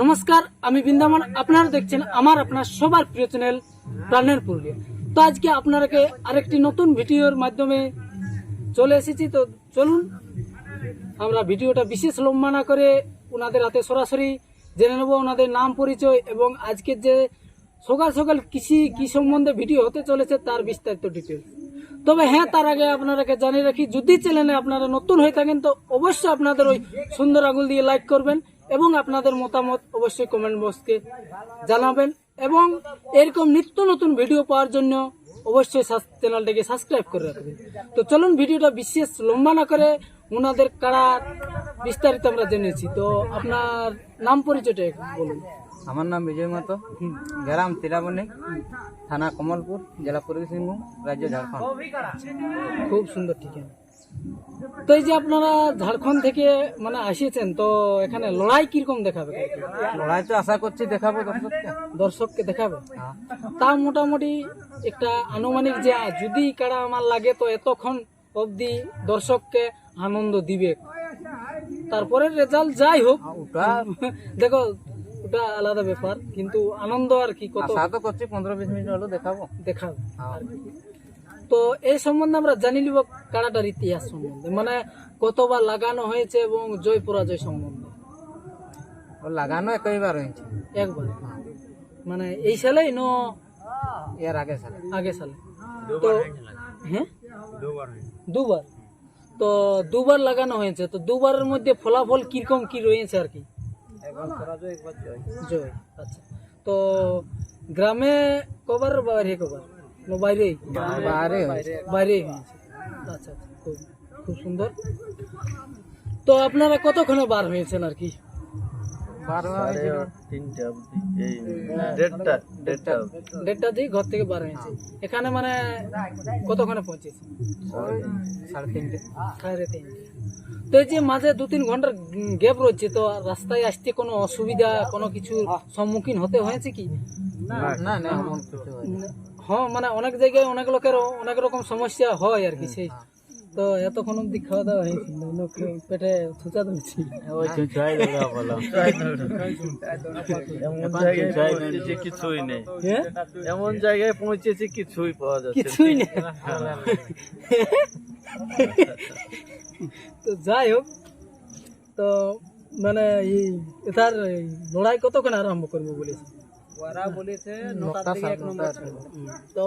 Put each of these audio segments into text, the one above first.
নমস্কার, আমি বৃন্দাবন। আপনারা দেখছেন আমার, আপনার সবার প্রিয় চ্যানেল প্রাণের পুরুলিয়া। তো আজকে আপনারাকে আরেকটি নতুন ভিডিওর মাধ্যমে চলে এসেছি। তো চলুন, আমরা ভিডিওটা বিশেষ লম্বা না করে ওনাদের হাতে সরাসরি জেনে নেব ওনাদের নাম, পরিচয় এবং আজকের যে সকাল সকাল কৃষি কি সম্বন্ধে ভিডিও হতে চলেছে তার বিস্তারিত ডিটেলস তবে হ্যাঁ তার আগে আপনারাকে জানিয়ে রাখি, যদি চ্যানেলে আপনারা নতুন হয়ে থাকেন, তো অবশ্যই আপনাদের ওই সুন্দর আঙুল দিয়ে লাইক করবেন। এবং আপনাদের মতামত অবশ্যই কমেন্ট বক্সকে জানাবেন। এবং এরকম নিত্য নতুন ভিডিও পাওয়ার জন্য অবশ্যই চ্যানেলটাকে সাবস্ক্রাইব করে রাখবেন। তো চলুন ভিডিওটা বিশেষ লম্বা না করে ওনাদের কারা বিস্তারিত আমরা জেনেছি। তো আপনার নাম পরিচয়টা বলুন। আমার নাম বিজয় মাতো গ্রাম তিলাবনি থানা কমলপুর জেলা পূর্ব সিংভূম রাজ্য ঝাড়খণ্ড। খুব সুন্দর ঠিকানা। তো এই যে আপনারা ঝাড়খণ্ড থেকে মানে আসিয়েছেন তো এখানে লড়াই কীরকম দেখাবে? লড়াই তো আশা করছি দেখাবো দর্শককে। দর্শককে দেখাবে? হ্যাঁ। তা মোটামুটি একটা আনুমানিক যে যদি কারা আমার লাগে তো এতক্ষণ অবধি দর্শককে আনন্দ দিবে। তারপরে রেজাল্ট যাই হোক ওটা দেখো ওটা আলাদা ব্যাপার কিন্তু আনন্দ আর কি কত? আশা তো করছি পনেরো বিশ মিনিট হলো দেখাবো। দেখাবে। হ্যাঁ। তো এই সম্বন্ধে আমরা জানি নিব কারাটার ইতিহাস সম্বন্ধে। মানে কতবার লাগানো হয়েছে এবং জয় পরাজয় সম্বন্ধে। লাগানো একইবার হয়েছে। একবার মানে এই সালেই ন এর আগে সালে। আগে সালে। তো হ্যাঁ? দুবার তো দুবার লাগানো হয়েছে। তো দুবারের মধ্যে ফলাফল কীরকম কি রয়েছে আর কি? একবার পরাজয় একবার জয়। জয় আচ্ছা। তো গ্রামে কবার বাইরে কবার? না বাইরেই বাইরে। হয়েছে। আচ্ছা আচ্ছা খুব খুব সুন্দর। তো আপনারা কতক্ষণে বার হয়েছেন আর কি? হয়েছিল। দেড়টা দিয়ে ঘর থেকে বার হয়েছে। এখানে মানে কতক্ষণে পৌঁছেছে? সাড়ে তিনটে। সাড়ে তিনটে। তো এই যে মাঝে দু তিন ঘণ্টার গ্যাপ রয়েছে তো রাস্তায় আসতে কোনো অসুবিধা কোনো কিছুর সম্মুখীন হতে হয়েছে কি? না না কিছু। হ্যাঁ মানে অনেক জায়গায় অনেক লোকের অনেক রকম সমস্যা হয় আর কি সেই। তো এতক্ষণ অব্দি খাওয়া দাওয়া হয়েছিল লোক পেটে থুচা ধরছি। কিছুই নেই। হ্যাঁ? এমন জায়গায় পৌঁছেছি কিছুই পাওয়া যাচ্ছে না। কিছুই নেই। তো যাই হোক তো মানে এই এটার লড়াই কতক্ষণ আরম্ভ করব বলেছে ওরা বলেছে তো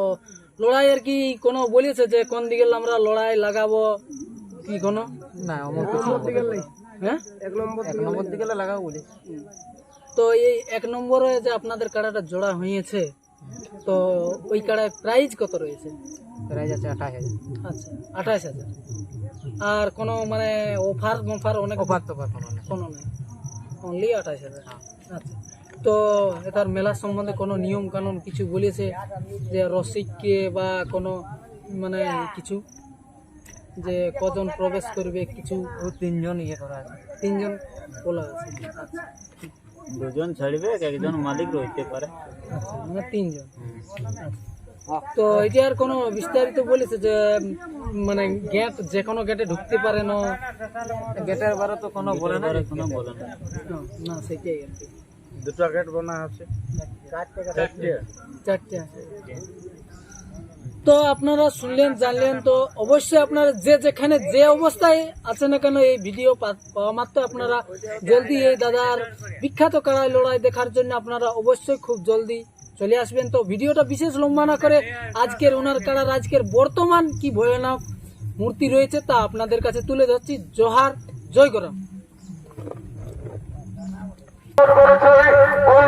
লড়াই আর কি কোনো বলেছে যে কোন দিকে আমরা লড়াই লাগাবো? কি কোনো? না হ্যাঁ? এক নম্বর দিকে লাগাবো বলি তো এই এক নম্বরে যে আপনাদের কাড়াটা জোড়া হয়েছে তো ওই কাড়ায় প্রাইজ কত রয়েছে? প্রাইজ আছে আঠাশ হাজার। আচ্ছা আঠাশ হাজার। আর কোনো মানে অফার মফার অনেক অফার তো কোনো নেই। কোনো নেই। অনলি আঠাশ হাজার। আচ্ছা। তো এটার মেলা সম্বন্ধে কোনো নিয়ম কানুন কিছু বলেছে যে রসিককে বা কোনো মানে কিছু? যে কজন প্রবেশ করবে কিছু? তিনজন ইয়ে করা আছে। তিনজন বলা আছে। দুজন ছাড়বে একজন মালিক রইতে পারে। আচ্ছা মানে তিনজন। তো এটার কোনো বিস্তারিত বলেছে যে মানে গেট যে কোনো গেটে ঢুকতে পারে না? গেটের বারে তো কোনো বলে না কোনো বলে না না, না সেটাই আর কি। দুটো গেট বানা আছে। চারটে তো আপনারা শুনলেন জানলেন তো অবশ্যই আপনারা যে যেখানে যে অবস্থায় আছে না কেন এই ভিডিও পাওয়া মাত্র আপনারা জলদি এই দাদার বিখ্যাত কাড়াই লড়াই দেখার জন্য আপনারা অবশ্যই খুব জলদি চলে আসবেন। তো ভিডিওটা বিশেষ লম্বা না করে আজকের ওনার কারার আজকের বর্তমান কি ভয়ানক মূর্তি রয়েছে তা আপনাদের কাছে তুলে ধরছি। জোহার জয় গরম। করেছে ওই